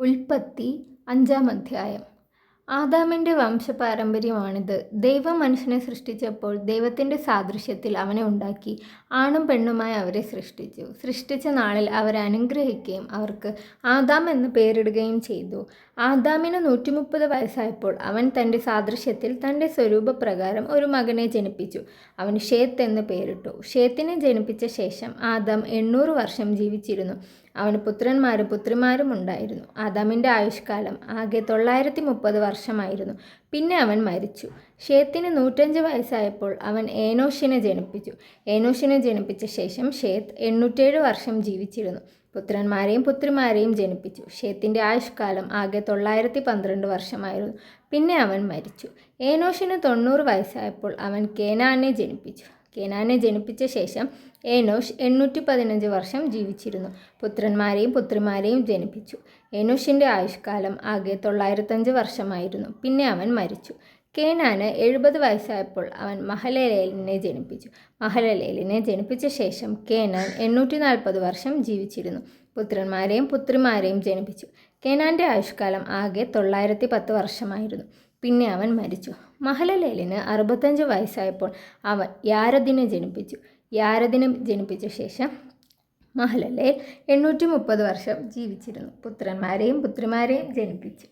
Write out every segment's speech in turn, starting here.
ഉൽപ്പത്തി അഞ്ചാം അധ്യായം. ആദാമിന്റെ വംശപാരമ്പര്യമാണിത്. ദൈവം മനുഷ്യനെ സൃഷ്ടിച്ചപ്പോൾ ദൈവത്തിന്റെ സാദൃശ്യത്തിൽ അവനെ ഉണ്ടാക്കി ആണും പെണ്ണുമായി അവരെ സൃഷ്ടിച്ചു. സൃഷ്ടിച്ച നാളിൽ അവരെ അനുഗ്രഹിക്കുകയും അവർക്ക് ആദാം എന്ന് പേരിടുകയും ചെയ്തു. ആദാമിന് നൂറ്റി മുപ്പത് വയസ്സായപ്പോൾ അവൻ തന്റെ സാദൃശ്യത്തിൽ തന്റെ സ്വരൂപപ്രകാരം ഒരു മകനെ ജനിപ്പിച്ചു. അവന് ഷേത്ത് എന്ന് പേരിട്ടു. ഷേത്തിനെ ജനിപ്പിച്ച ശേഷം ആദാം എണ്ണൂറ് വർഷം ജീവിച്ചിരുന്നു. അവന് പുത്രന്മാരും പുത്രിമാരും ഉണ്ടായിരുന്നു. ആദാമിന്റെ ആയുഷ്കാലം ആകെ തൊള്ളായിരത്തി മുപ്പത് വർഷമായിരുന്നു. പിന്നെ അവൻ മരിച്ചു. ഷേത്തിന് നൂറ്റഞ്ച് വയസ്സായപ്പോൾ അവൻ ഏനോഷിനെ ജനിപ്പിച്ചു. ഏനോഷിനെ ജനിപ്പിച്ച ശേഷം ഷേത്ത് എണ്ണൂറ്റേഴ് വർഷം ജീവിച്ചിരുന്നു. പുത്രന്മാരെയും പുത്രിമാരെയും ജനിപ്പിച്ചു. ഷേത്തിന്റെ ആയുഷ്കാലം ആകെ തൊള്ളായിരത്തി പന്ത്രണ്ട് വർഷമായിരുന്നു. പിന്നെ അവൻ മരിച്ചു. ഏനോഷിന് തൊണ്ണൂറ് വയസ്സായപ്പോൾ അവൻ കേനാനെ ജനിപ്പിച്ചു. കേനാനെ ജനിപ്പിച്ച ശേഷം ഏനോഷ് എണ്ണൂറ്റി പതിനഞ്ച് വർഷം ജീവിച്ചിരുന്നു. പുത്രന്മാരെയും പുത്രിമാരെയും ജനിപ്പിച്ചു. ഏനോഷിന്റെ ആയുഷ്കാലം ആകെ തൊള്ളായിരത്തഞ്ച് വർഷമായിരുന്നു. പിന്നെ അവൻ മരിച്ചു. കേനാന് എഴുപത് വയസ്സായപ്പോൾ അവൻ മഹലലേലിനെ ജനിപ്പിച്ചു. മഹലലേലിനെ ജനിപ്പിച്ച ശേഷം കേനാൻ എണ്ണൂറ്റി നാൽപ്പത് വർഷം ജീവിച്ചിരുന്നു. പുത്രന്മാരെയും പുത്രിമാരെയും ജനിപ്പിച്ചു. കേനാന്റെ ആയുഷ്കാലം ആകെ തൊള്ളായിരത്തി പത്ത് വർഷമായിരുന്നു. പിന്നെ അവൻ മരിച്ചു. മഹലലേലിന് അറുപത്തഞ്ച് വയസ്സായപ്പോൾ അവൻ യാരദിനെ ജനിപ്പിച്ചു. യാരദിനെ ജനിപ്പിച്ച ശേഷം മഹലലേൽ എണ്ണൂറ്റി മുപ്പത് വർഷം ജീവിച്ചിരുന്നു. പുത്രന്മാരെയും പുത്രിമാരെയും ജനിപ്പിച്ചു.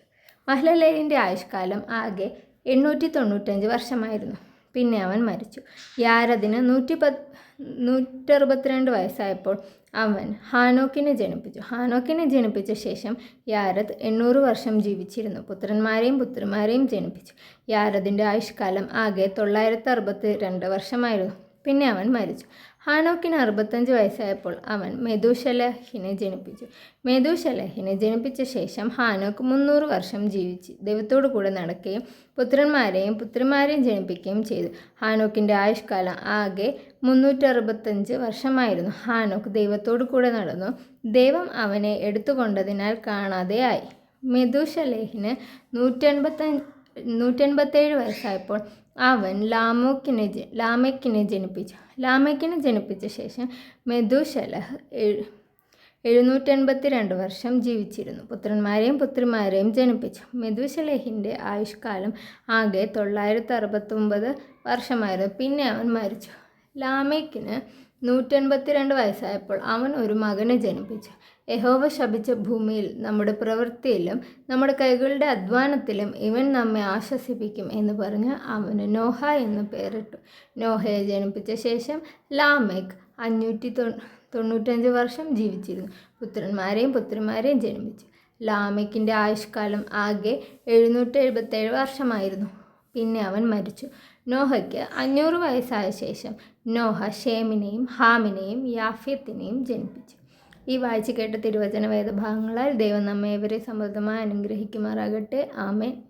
മഹലലേലിന്റെ ആയുഷ്കാലം ആകെ എണ്ണൂറ്റി തൊണ്ണൂറ്റഞ്ച് വർഷമായിരുന്നു. പിന്നെ അവൻ മരിച്ചു. യാരദിന് നൂറ്റി പത്ത് നൂറ്ററുപത്തിരണ്ട് വയസ്സായപ്പോൾ അവൻ ഹാനോക്കിനെ ജനിപ്പിച്ചു. ഹാനോക്കിനെ ജനിപ്പിച്ച ശേഷം യാരദ് എണ്ണൂറ് വർഷം ജീവിച്ചിരുന്നു. പുത്രന്മാരെയും പുത്രിമാരെയും ജനിപ്പിച്ചു. യാരദിന്റെ ആയുഷ്കാലം ആകെ തൊള്ളായിരത്തി അറുപത്തി രണ്ട് വർഷമായിരുന്നു. പിന്നെ അവൻ മരിച്ചു. ഹാനോക്കിന് അറുപത്തഞ്ച് വയസ്സായപ്പോൾ അവൻ മെതുശലഹിനെ ജനിപ്പിച്ചു. മെതുശലഹിനെ ജനിപ്പിച്ച ശേഷം ഹാനോക്ക് മുന്നൂറ് വർഷം ജീവിച്ച്. ദൈവത്തോടു കൂടെ നടക്കുകയും പുത്രന്മാരെയും പുത്രിമാരെയും ജനിപ്പിക്കുകയും ചെയ്തു. ഹാനോക്കിന്റെ ആയുഷ്കാലം ആകെ മുന്നൂറ്ററുപത്തഞ്ച് വർഷമായിരുന്നു. ഹാനോക്ക് ദൈവത്തോടു കൂടെ നടന്നു. ദൈവം അവനെ എടുത്തുകൊണ്ടതിനാൽ കാണാതെയായി. മെതുശലേഹിന് നൂറ്റൻപത്തഞ്ച് നൂറ്റൻപത്തേഴ് വയസ്സായപ്പോൾ അവൻ ലാമോക്കിനെ ലാമക്കിനെ ജനിപ്പിച്ചു. ലാമക്കിനെ ജനിപ്പിച്ച ശേഷം മെതുശലഹ് എഴു എഴുന്നൂറ്റൻപത്തി രണ്ട് വർഷം ജീവിച്ചിരുന്നു. പുത്രന്മാരെയും പുത്രിമാരെയും ജനിപ്പിച്ചു. മെദുശലഹിന്റെ ആയുഷ്കാലം ആകെ തൊള്ളായിരത്തി അറുപത്തൊമ്പത് വർഷമായിരുന്നു. പിന്നെ അവൻ മരിച്ചു. ലാമേക്കിന് നൂറ്റൻപത്തിരണ്ട് വയസ്സായപ്പോൾ അവൻ ഒരു മകനെ ജനിപ്പിച്ചു. യഹോവ ശപിച്ച ഭൂമിയിൽ നമ്മുടെ പ്രവൃത്തിയിലും നമ്മുടെ കൈകളുടെ അധ്വാനത്തിലും ഇവൻ നമ്മെ ആശ്വസിപ്പിക്കും എന്ന് പറഞ്ഞ് അവന് നോഹ എന്ന് പേരിട്ടു. നോഹയെ ജനിപ്പിച്ച ശേഷം ലാമേക്ക് അഞ്ഞൂറ്റി തൊണ്ണൂറ്റഞ്ച് വർഷം ജീവിച്ചിരുന്നു. പുത്രന്മാരെയും പുത്രിമാരെയും ജനിപ്പിച്ചു. ലാമേക്കിന്റെ ആയുഷ്കാലം ആകെ എഴുന്നൂറ്റി എഴുപത്തേഴ് വർഷമായിരുന്നു. പിന്നെ അവൻ മരിച്ചു. നോഹയ്ക്ക് അഞ്ഞൂറ് വയസ്സായ ശേഷം നോഹ ഷേമിനെയും ഹാമിനെയും യാഫ്യത്തിനെയും ജനിപ്പിച്ചു. ഈ വായിച്ചു കേട്ട തിരുവചന വേദഭാഗങ്ങളാൽ ദൈവം നമ്മെ ഇവരെ സമൃദ്ധമായി അനുഗ്രഹിക്കുമാറാകട്ടെ. ആമേൻ.